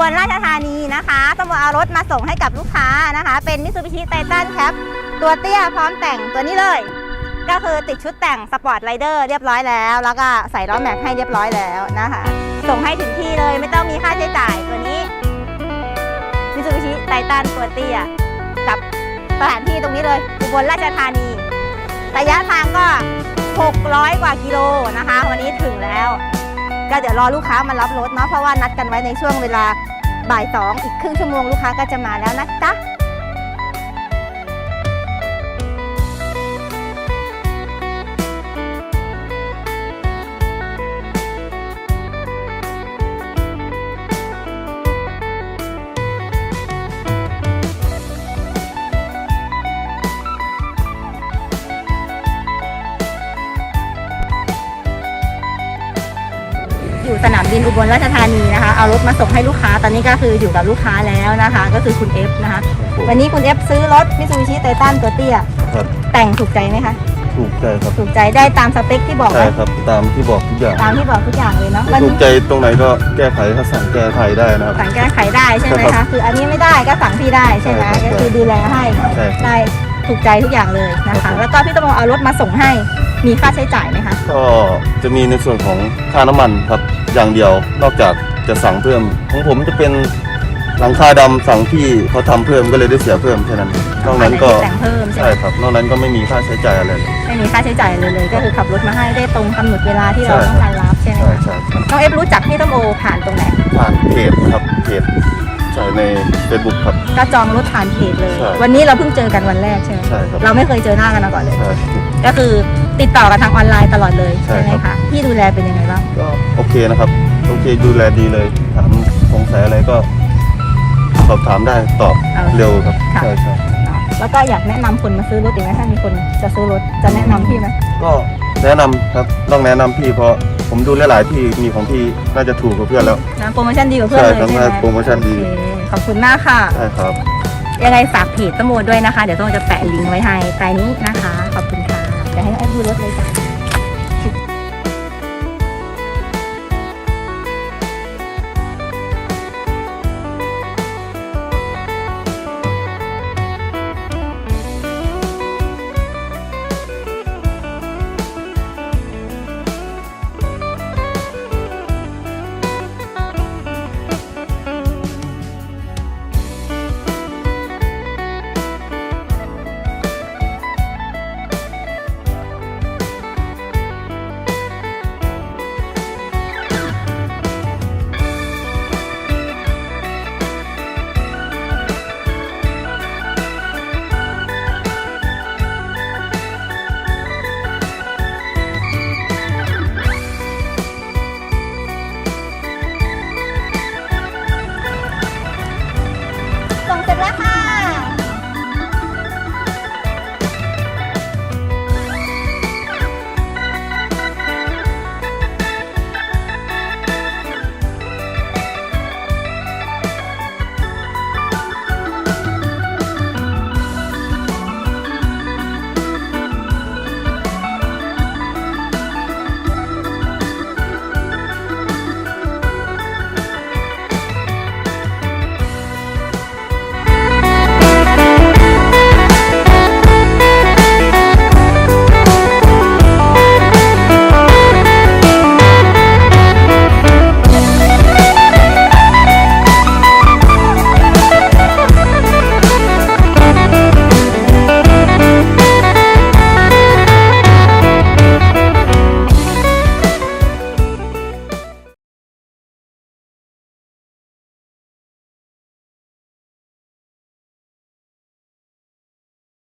บินอุบลราชธานีนะคะสโมเอารถมาส่งให้กับลูกค้านะคะ เป็นมิ t ูบิชิไททันแคปตัวเตี้ยพร้อมแต่งตัวนี้เลย ก็คือติดชุดแต่งสปอร์ตไรเดอร์เรียบร้อยแล้ว แล้วก็ใส่ล้อแม็กให้เรียบร้อยแล้วนะคะ ส่งให้ถึงที่เลยไม่ต้องมีค่าใช้จ่ายตัวนี้มิ t ูบิชิไททันตัวเตี้ยกับสถานที่ตรงนี้เลยอุบลราชธานีระยะทางก็ 600 กว่ากิโลนะคะ วันนี้ถึงแล้ว ก็เดี๋ยวรอลูกค้ามารับรถเนาะเพราะว่านัดกันไว้ในช่วงเวลาบ่ายสองอีกครึ่งชั่วโมงลูกค้าก็จะมาแล้วนะจ๊ะ สนามบินอุบลราชธานีนะคะ เอารถมาส่งให้ลูกค้า ตอนนี้ก็คืออยู่กับลูกค้าแล้วนะคะ ก็คือคุณเอฟนะคะ วันนี้คุณเอฟซื้อรถมิ t ูบิชิไททันตัวเตี้ย ครับแต่งถูกใจไหมคะ ถูกใจครับถูกใจได้ตามสเปคที่บอกไหใช่มครับตามที่บอกทุกอย่างตามที่บอกทุกอย่างเลยเนาะไม่วันถูนี้กใจตรงไหนก็แก้ไขถ้าสั่งแก้ไขได้นะครับ สั่งแก้ไขได้ใช่ไหมครัคะบคืออันนี้ไม่ได้ก็สั่งพี่ได้ใช่ไหมใช่ครับ ก็คือดูแลให้ใช่ครับ ได้ถูกใจทุกอย่างเลยนะครัคะ บผม แล้วก็พี่ตะมงเอารถมาส่งให้มีค่าใช้จ่ายไหมคะก็จะมีในส่วนของค่าน้ำมันครับอย่างเดียวนอกจากจะสั่งเพิ่ม ของผมจะเป็นหลังคาดำสั่งที่เขาทำเพิ่มก็เลยได้เสียเพิ่มแค่นั้นนอกนั้นก็แต่งเพิ่มใช่ไหใช่มครับ นอกนั้นก็ไม่มีค่าใช้จ่ายอะไรเลยไม่มีค่าใช้จ่ายเลยเลย ก็คือขับรถมาให้ได้ตรงกำหนดเวลาที่เราใช่ต้องการรับใช่ไหมใช่คะใช่ครับน้องเอฟรู้จักพี่ตะโมผ่านตรงไหนผ่านเพจครับเพจใช่ใน Facebook ครับก็จองรถผ่านเพจเลยใช่วันนี้เราเพิ่งเจอกันวันแรกใช่ไหมใช่ครับเราไม่เคยเจอหน้ากันมาก่อนเลยใช่ก็คือติดต่อกันทางออนไลน์ตลอดเลยใช่ใช่ไหมครัคะบพี่ดูแลเป็นยังไงบ้าง ก็โอเคนะครับ โอเคดูแลดีเลย ถามสงสัยอะไรก็ สอบถามได้ตอบเอาเร็วครับค่ะ ใช่ใช่เนาะแล้วก็อยากแนะนำคนมาซื้อรถอีกไหมถ้ามีคนจะซื้อรถจะแนะนำพี่ไหมก็แนะนำครับต้องแนะนำพี่เพราะผมดูหลายๆที่มีของพี่น่าจะถูกกว่าเพื่อนแล้ว นะโปรโมชั่นดีกว่าเพื่อนใช่เลยครับใช่ไหมโปรโมชั่นดี โอเคขอบคุณมากค่ะ ใช่ครับ ยังไงฝากเพจตะโมด้วยนะคะ เดี๋ยวต้องจะแปะลิงก์ไว้ให้ใต้นี้นะคะ ขอบคุณค่ะเดี๋ยวให้น้องแอฟดูรถเลยจ้ะ